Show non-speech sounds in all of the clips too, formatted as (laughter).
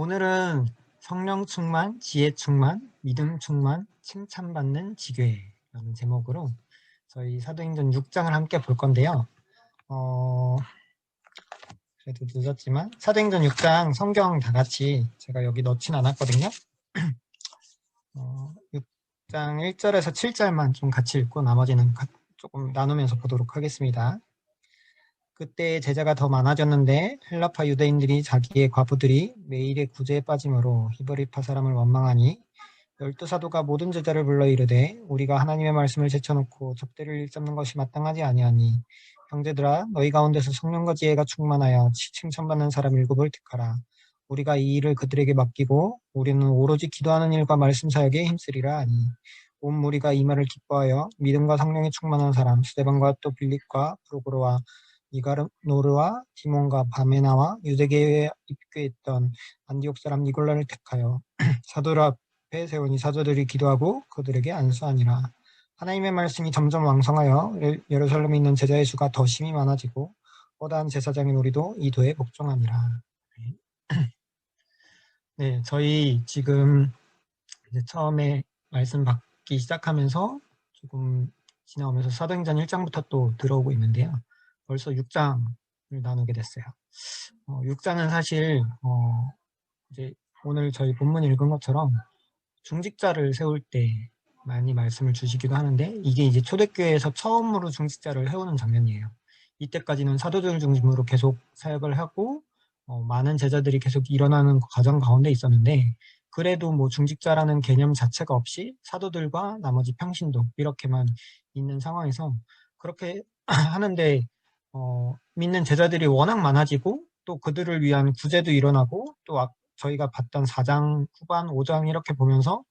오늘은 성령 충만, 지혜 충만, 믿음 충만, 칭찬받는 지교회라는 제목으로 저희 사도행전 6장을 함께 볼 건데요. 어, 그래도 늦었지만 사도행전 6장 성경 다 같이 제가 여기 넣진 않았거든요. (clears throat) 어, 6장 1절에서 7절만 좀 같이 읽고 나머지는 가- 조금 나누면서 보도록 하겠습니다. 그때 제자가 더 많아졌는데 헬라파 유대인들이 자기의 과부들이 매일의 구제에 빠짐으로 히브리파 사람을 원망하니 열두 사도가 모든 제자를 불러 이르되 우리가 하나님의 말씀을 제쳐놓고 접대를 일삼는 것이 마땅하지 아니하니 형제들아 너희 가운데서 성령과 지혜가 충만하여 칭찬받는 사람 일곱을 택하라. 우리가 이 일을 그들에게 맡기고 우리는 오로지 기도하는 일과 말씀 사역에 힘쓰리라 하니 온 무리가 이 말을 기뻐하여 믿음과 성령이 충만한 사람 스데반과 또 빌립과 프로고로와 이가르노르와 디몬과 바메나와 유대계에 입교했던 안디옥 사람 니골라를 택하여 (clears throat) 사도들 앞에 세우니 사도들이 기도하고 그들에게 안수하니라. 하나님의 말씀이 점점 왕성하여 예- 예루살렘에 있는 제자의 수가 더 심히 많아지고 허다한 제사장인 우리도 이 도에 복종하니라. (clears throat) 네, 저희 지금 처음에 말씀 받기 시작하면서 조금 지나오면서 사도행전 1장부터 또 들어오고 있는데요. 벌써 6장을 나누게 됐어요. 어, 6장은 사실 어, 이제 오늘 저희 본문 읽은 것처럼 중직자를 세울 때 많이 말씀을 주시기도 하는데 이게 이제 초대교회에서 처음으로 중직자를 해오는 장면이에요. 이때까지는 사도들 중심으로 계속 사역을 하고 어, 많은 제자들이 계속 일어나는 과정 가운데 있었는데 그래도 뭐 중직자라는 개념 자체가 없이 사도들과 나머지 평신도 이렇게만 있는 상황에서 그렇게 (clears throat) 하는데 어, 믿는 제자들이 워낙 많아지고 또 그들을 위한 구제도 일어나고 또 아- 저희가 봤던 4장 후반 5장 이렇게 보면서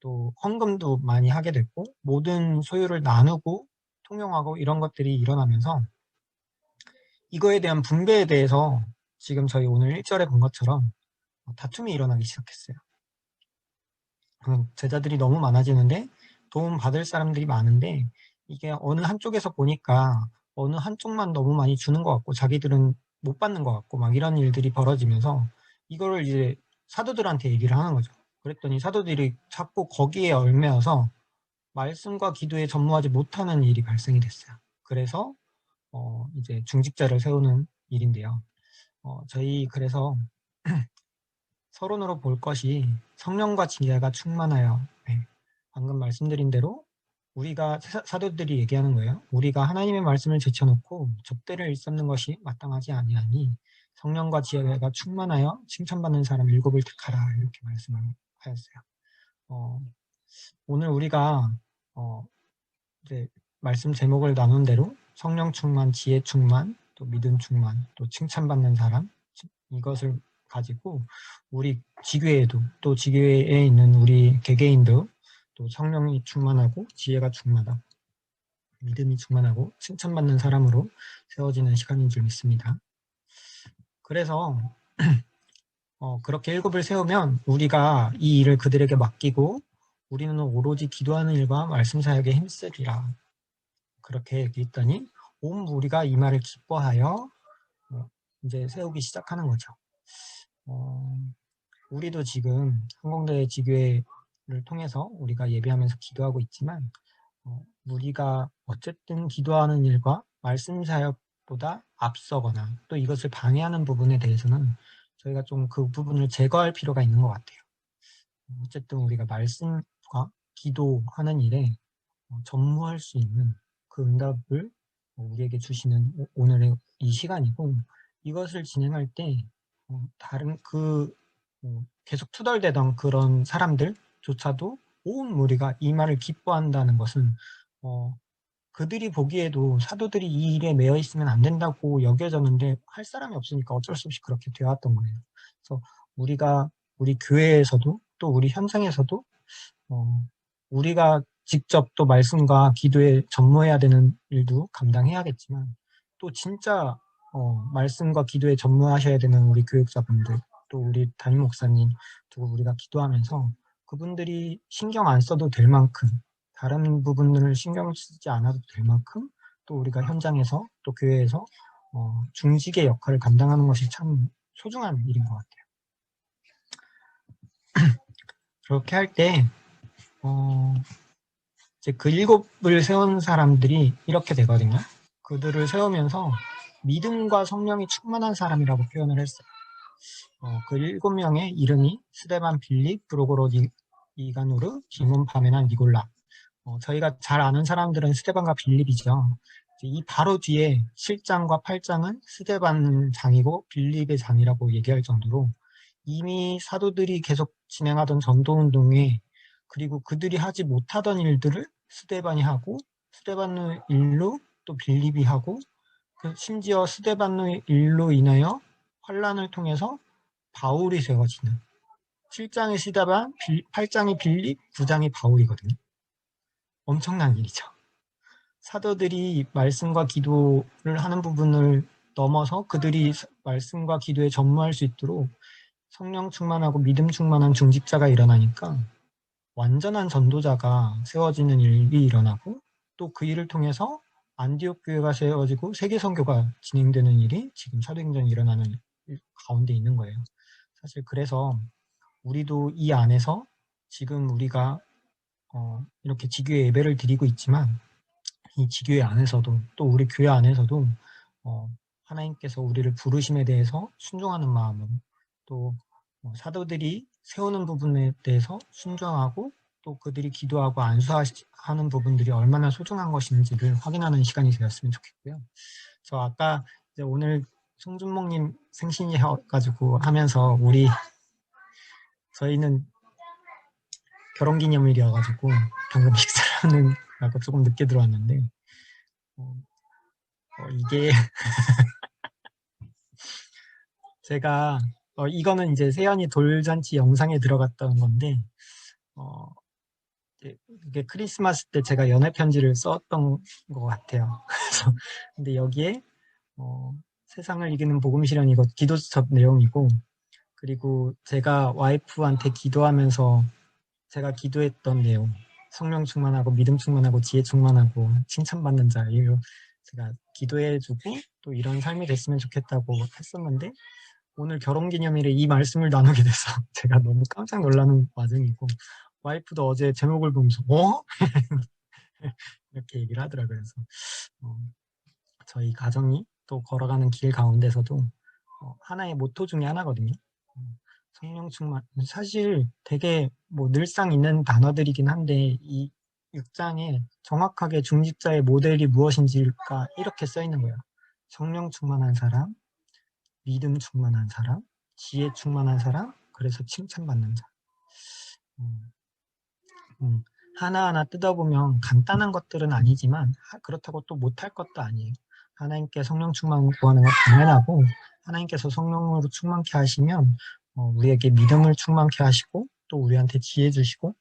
또 헌금도 많이 하게 됐고 모든 소유를 나누고 통용하고 이런 것들이 일어나면서 이거에 대한 분배에 대해서 지금 저희 오늘 1절에 본 것처럼 다툼이 일어나기 시작했어요. 그 제자들이 너무 많아지는데 도움 받을 사람들이 많은데 이게 어느 한쪽에서 보니까 어느 한쪽만 너무 많이 주는 것 같고 자기들은 못 받는 것 같고 막 이런 일들이 벌어지면서 이거를 이제 사도들한테 얘기를 하는 거죠. 그랬더니 사도들이 자꾸 거기에 얽매여서 말씀과 기도에 전무하지 못하는 일이 발생이 됐어요. 그래서 어 이제 중직자를 세우는 일인데요. 어 저희 그래서 (clears throat) 서론으로 볼 것이 성령과 지혜가 충만하여 네, 방금 말씀드린 대로 우리가 사- 사도들이 얘기하는 거예요. 우리가 하나님의 말씀을 제쳐놓고 접대를 일삼는 것이 마땅하지 아니하니 성령과 지혜가 충만하여 칭찬받는 사람 일곱을 택하라 이렇게 말씀을 하였어요. 어, 오늘 우리가 어, 이제 말씀 제목을 나눈 대로 성령 충만, 지혜 충만, 또 믿음 충만, 또 칭찬받는 사람 이것을 가지고 우리 지교회에도 또 지교회에 있는 우리 개개인도 또 성령이 충만하고 지혜가 충만하고 믿음이 충만하고 칭찬받는 사람으로 세워지는 시간인 줄 믿습니다. 그래서 (clears throat) 어, 그렇게 일곱을 세우면 우리가 이 일을 그들에게 맡기고 우리는 오로지 기도하는 일과 말씀 사역에 힘쓰리라. 그렇게 얘기했더니 온 무리가 이 말을 기뻐하여 어, 이제 세우기 시작하는 거죠. 어, 우리도 지금 항공대 지교회 를 통해서 우리가 예배하면서 기도하고 있지만 어, 우리가 어쨌든 기도하는 일과 말씀 사역보다 앞서거나 또 이것을 방해하는 부분에 대해서는 저희가 좀 그 부분을 제거할 필요가 있는 것 같아요. 어쨌든 우리가 말씀과 기도하는 일에 어, 전무할 수 있는 그 응답을 어, 우리에게 주시는 오- 오늘의 이 시간이고 이것을 진행할 때 어, 다른 그 어, 계속 투덜대던 그런 사람들 조차도 온 무리가 이 말을 기뻐한다는 것은 어, 그들이 보기에도 사도들이 이 일에 매여 있으면 안 된다고 여겨졌는데 할 사람이 없으니까 어쩔 수 없이 그렇게 되어왔던 거예요. 그래서 우리가 우리 교회에서도 또 우리 현장에서도 어, 우리가 직접 또 말씀과 기도에 전무해야 되는 일도 감당해야겠지만 또 진짜 어, 말씀과 기도에 전무하셔야 되는 우리 교육자분들 또 우리 담임 목사님 두고 우리가 기도하면서 그분들이 신경 안 써도 될 만큼 다른 부분들을 신경 쓰지 않아도 될 만큼 또 우리가 현장에서 또 교회에서 어, 중직의 역할을 감당하는 것이 참 소중한 일인 것 같아요. (clears throat) 그렇게 할 때, 어, 이제 그 일곱을 세운 사람들이 이렇게 되거든요. 그들을 세우면서 믿음과 성령이 충만한 사람이라고 표현을 했어요. 어, 그 일곱 명의 이름이 스데반, 빌립, 브로고로, 니, 이가누르, 디몬, 바메나, 니골라. 어, 저희가 잘 아는 사람들은 스데반과 빌립이죠. 이 바로 뒤에 7장과 8장은 스데반 장이고 빌립의 장이라고 얘기할 정도로 이미 사도들이 계속 진행하던 전도운동에 그리고 그들이 하지 못하던 일들을 스데반이 하고 스데반의 일로 또 빌립이 하고 그 심지어 스데반의 일로 인하여 환란을 통해서 바울이 세워지는 7장의 스데반, 8장의 빌립, 9장의 바울이거든요. 엄청난 일이죠. 사도들이 말씀과 기도를 하는 부분을 넘어서 그들이 말씀과 기도에 전무할 수 있도록 성령 충만하고 믿음 충만한 중직자가 일어나니까 완전한 전도자가 세워지는 일이 일어나고 또 그 일을 통해서 안디옥 교회가 세워지고 세계 선교가 진행되는 일이 지금 사도행전이 일어나는 가운데 있는 거예요. 사실 그래서 우리도 이 안에서 지금 우리가 어 이렇게 지교회 예배를 드리고 있지만 이 지교회 안에서도 또 우리 교회 안에서도 어 하나님께서 우리를 부르심에 대해서 순종하는 마음으로 또 어, 사도들이 세우는 부분에 대해서 순종하고 또 그들이 기도하고 안수하는 부분들이 얼마나 소중한 것인지를 확인하는 시간이 되었으면 좋겠고요. 저 아까 오늘 송준목님 생신이어가지고 하면서 우리 저희는 결혼기념일이어가지고 방금 식사하는 (laughs) 라고 조금 늦게 들어왔는데 어, 어, 이게 (laughs) 제가 어, 이거는 이제 세연이 돌잔치 영상에 들어갔던 건데 어, 이게 크리스마스 때 제가 연애 편지를 썼던 것 같아요. (laughs) 그래서 근데 여기에 어, 세상을 이기는 복음 실현 이거 기도수첩 내용이고 그리고 제가 와이프한테 기도하면서 제가 기도했던 내용 성령 충만하고 믿음 충만하고 지혜 충만하고 칭찬받는 자 이로 제가 기도해주고 또 이런 삶이 됐으면 좋겠다고 했었는데 오늘 결혼기념일에 이 말씀을 나누게 돼서 (laughs) 제가 너무 깜짝 놀라는 과정이고 와이프도 어제 제목을 보면서 어? (laughs) 이렇게 얘기를 하더라고요. 그래서 어, 저희 가정이 또 걸어가는 길 가운데서도 어, 하나의 모토 중에 하나거든요. 음, 성령 충만. 사실 되게 뭐 늘상 있는 단어들이긴 한데 이 6장에 정확하게 중직자의 모델이 무엇인지가 이렇게 써 있는 거예요. 성령 충만한 사람, 믿음 충만한 사람, 지혜 충만한 사람, 그래서 칭찬받는 자. 음, 음, 하나하나 뜯어보면 간단한 것들은 아니지만 그렇다고 또 못할 것도 아니에요. 하나님께 성령 충만 구하는 건 당연하고 하나님께서 성령으로 충만케 하시면 어, 우리에게 믿음을 충만케 하시고 또 우리한테 지혜 주시고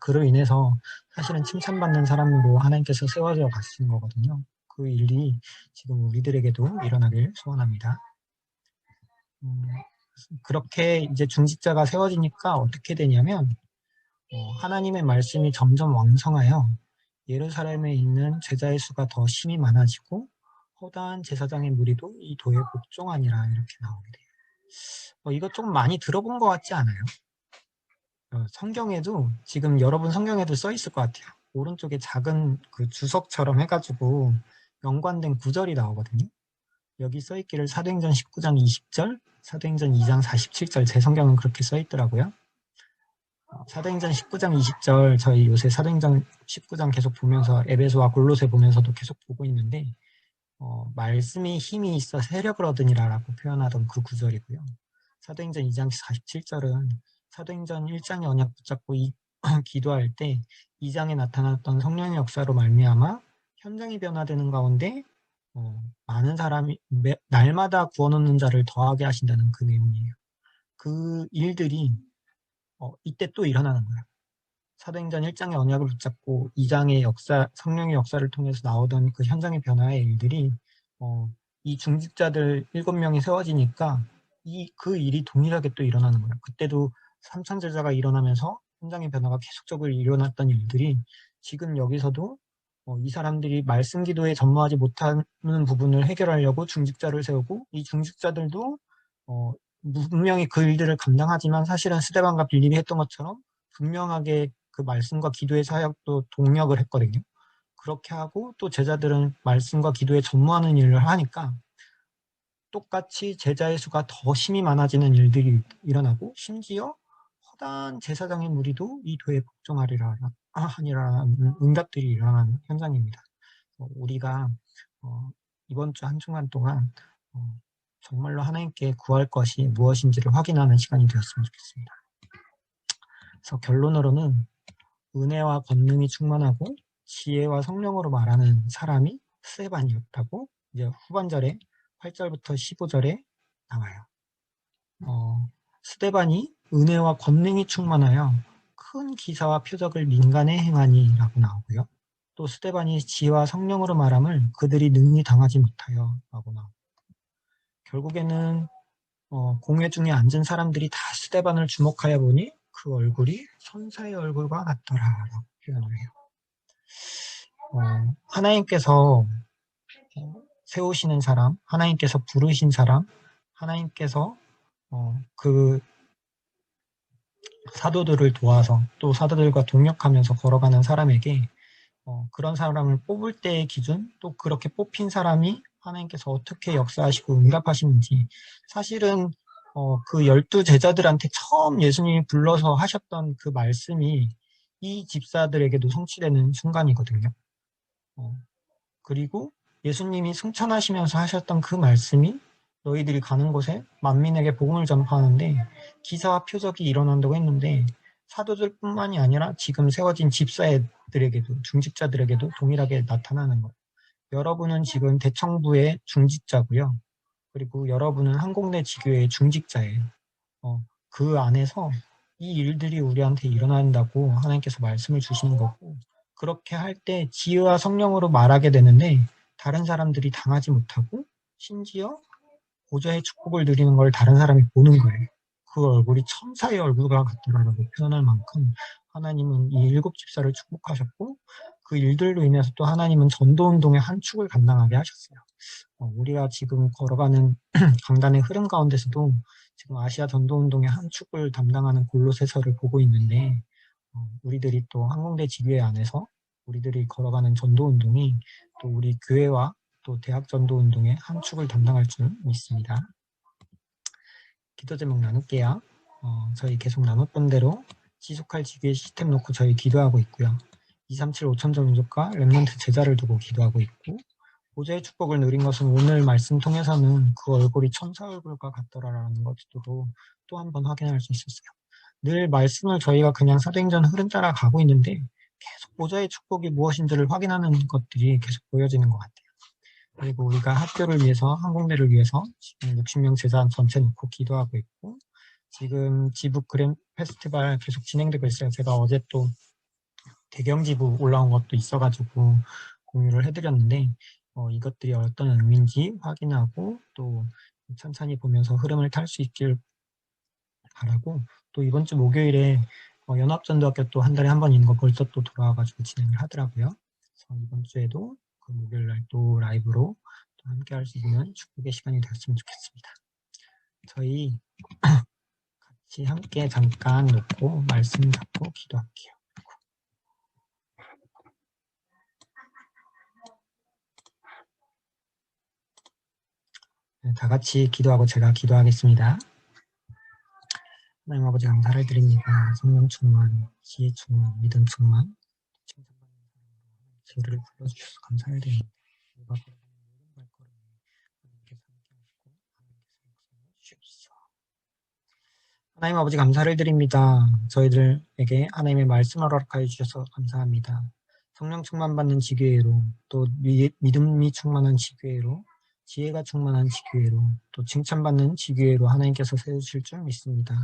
그로 인해서 사실은 칭찬받는 사람으로 하나님께서 세워져 가시는 거거든요. 그 일이 지금 우리들에게도 일어나길 소원합니다. 음, 그렇게 이제 중직자가 세워지니까 어떻게 되냐면 어, 하나님의 말씀이 점점 왕성하여 예루살렘에 있는 제자의 수가 더 심히 많아지고 허다한 제사장의 무리도 이 도에 복종하니라 이렇게 나오게 돼요. 어, 이거 좀 많이 들어본 것 같지 않아요? 어, 성경에도 지금 여러분 성경에도 써 있을 것 같아요. 오른쪽에 작은 그 주석처럼 해가지고 연관된 구절이 나오거든요. 여기 써 있기를 사도행전 19장 20절, 사도행전 2장 47절 제 성경은 그렇게 써 있더라고요. 어, 사도행전 19장 20절 저희 요새 사도행전 19장 계속 보면서 에베소와 골로새 보면서도 계속 보고 있는데 어, 말씀이 힘이 있어 세력을 얻으니라라고 표현하던 그 구절이고요. 사도행전 2장 47절은 사도행전 1장의 언약 붙잡고 이, (clears throat) 기도할 때 2장에 나타났던 성령의 역사로 말미암아 현장이 변화되는 가운데 어, 많은 사람이 매, 날마다 구원하는 자를 더하게 하신다는 그 내용이에요. 그 일들이 어, 이때 또 일어나는 거예요. 사도행전 1장의 언약을 붙잡고 2장의 역사, 성령의 역사를 통해서 나오던 그 현장의 변화의 일들이 어, 이 중직자들 7명이 세워지니까 이 그 일이 동일하게 또 일어나는 거예요. 그때도 삼천제자가 일어나면서 현장의 변화가 계속적으로 일어났던 일들이 지금 여기서도 어, 이 사람들이 말씀 기도에 전무하지 못하는 부분을 해결하려고 중직자를 세우고 이 중직자들도 어, 분명히 그 일들을 감당하지만 사실은 스데반과 빌립이 했던 것처럼 분명하게 그 말씀과 기도의 사역도 동력을 했거든요. 그렇게 하고 또 제자들은 말씀과 기도에 전무하는 일을 하니까 똑같이 제자의 수가 더 힘이 많아지는 일들이 일어나고 심지어 허다한 제사장의 무리도 이 도에 복종하리라 하니라는 응답들이 일어나는 현장입니다. 어, 우리가 어, 이번 주 한 주간 동안 어, 정말로 하나님께 구할 것이 무엇인지를 확인하는 시간이 되었으면 좋겠습니다. 그래서 결론으로는 은혜와 권능이 충만하고 지혜와 성령으로 말하는 사람이 스테반이었다고 이제 후반절에 8절부터 15절에 나와요. 어, 스테반이 은혜와 권능이 충만하여 큰 기사와 표적을 민간에 행하니라고 나오고요. 또 스테반이 지혜와 성령으로 말함을 그들이 능히 당하지 못하여 라고 나오고 결국에는 어, 공회 중에 앉은 사람들이 다 스테반을 주목하여 보니 그 얼굴이 천사의 얼굴과 같더라 라고 표현을 해요. 어, 하나님께서 어, 세우시는 사람, 하나님께서 부르신 사람, 하나님께서 어, 그 사도들을 도와서 또 사도들과 동력하면서 걸어가는 사람에게 어, 그런 사람을 뽑을 때의 기준, 또 그렇게 뽑힌 사람이 하나님께서 어떻게 역사하시고 응답하시는지 사실은 어, 그 열두 제자들한테 처음 예수님이 불러서 하셨던 그 말씀이 이 집사들에게도 성취되는 순간이거든요. 어, 그리고 예수님이 승천하시면서 하셨던 그 말씀이 너희들이 가는 곳에 만민에게 복음을 전파하는데 기사와 표적이 일어난다고 했는데 사도들뿐만이 아니라 지금 세워진 집사들에게도 중직자들에게도 동일하게 나타나는 거예요. 여러분은 지금 대청부의 중직자고요. 그리고 여러분은 항공대 지교의 중직자예요. 어, 그 안에서 이 일들이 우리한테 일어난다고 하나님께서 말씀을 주시는 거고 그렇게 할 때 지혜와 성령으로 말하게 되는데 다른 사람들이 당하지 못하고 심지어 보좌의 축복을 누리는 걸 다른 사람이 보는 거예요. 그 얼굴이 천사의 얼굴과 같더라라고 표현할 만큼 하나님은 이 일곱 집사를 축복하셨고 그 일들로 인해서 또 하나님은 전도운동의 한 축을 감당하게 하셨어요. 어, 우리가 지금 걸어가는 (clears throat) 강단의 흐름 가운데서도 지금 아시아 전도운동의 한 축을 담당하는 골로새서를 보고 있는데 어, 우리들이 또 항공대 지교회 안에서 우리들이 걸어가는 전도운동이 또 우리 교회와 또 대학 전도운동의 한 축을 담당할 줄 믿습니다. 기도 제목 나눌게요. 어, 저희 계속 나눴던 대로 지속할 지교회 시스템 놓고 저희 기도하고 있고요. 237 5천점 민족과 랩런트 제자를 두고 기도하고 있고 보좌의 축복을 누린 것은 오늘 말씀 통해서는 그 얼굴이 천사 얼굴과 같더라라는 것도 또 한 번 확인할 수 있었어요. 늘 말씀을 저희가 그냥 사도행전 흐름 따라 가고 있는데 계속 보좌의 축복이 무엇인지를 확인하는 것들이 계속 보여지는 것 같아요. 그리고 우리가 학교를 위해서 항공대를 위해서 지금 60명 제자 전체 놓고 기도하고 있고 지금 지북 그램 페스티벌 계속 진행되고 있어요. 제가 어제 또 대경지부 올라온 것도 있어가지고 공유를 해드렸는데 어, 이것들이 어떤 의미인지 확인하고 또 천천히 보면서 흐름을 탈 수 있길 바라고 또 이번 주 목요일에 어, 연합전도학교 또 한 달에 한 번 있는 거 벌써 또 돌아와가지고 진행을 하더라고요. 그래서 이번 주에도 그 목요일 날 또 라이브로 또 함께 할 수 있는 축복의 시간이 되었으면 좋겠습니다. 저희 (clears throat) 같이 함께 잠깐 놓고 말씀 잡고 기도할게요. 다 같이 기도하고 제가 기도하겠습니다. 하나님 아버지 감사를 드립니다. 성령 충만, 지혜 충만, 믿음 충만, 저를 불러주셔서 감사를 드립니다. 하나님 아버지 감사를 드립니다. 저희들에게 하나님의 말씀을 허락하여 주셔서 감사합니다. 성령 충만 받는 지교회로 또 믿음이 충만한 지교회로 지혜가 충만한 지교회로 또 칭찬받는 지교회로 하나님께서 세우실 줄 믿습니다.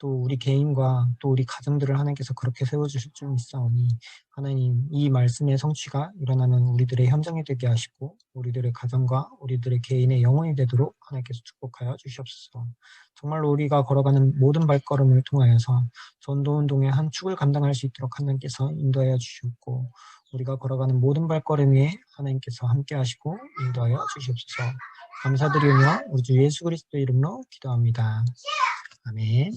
또 우리 개인과 또 우리 가정들을 하나님께서 그렇게 세워주실 줄 믿사오니 하나님 이 말씀의 성취가 일어나는 우리들의 현장이 되게 하시고 우리들의 가정과 우리들의 개인의 영혼이 되도록 하나님께서 축복하여 주시옵소서 정말로 우리가 걸어가는 모든 발걸음을 통하여서 전도운동의 한 축을 감당할 수 있도록 하나님께서 인도하여 주시옵고 우리가 걸어가는 모든 발걸음 위에 하나님께서 함께 하시고 인도하여 주시옵소서 감사드리며 우리 주 예수 그리스도 이름으로 기도합니다. 아멘.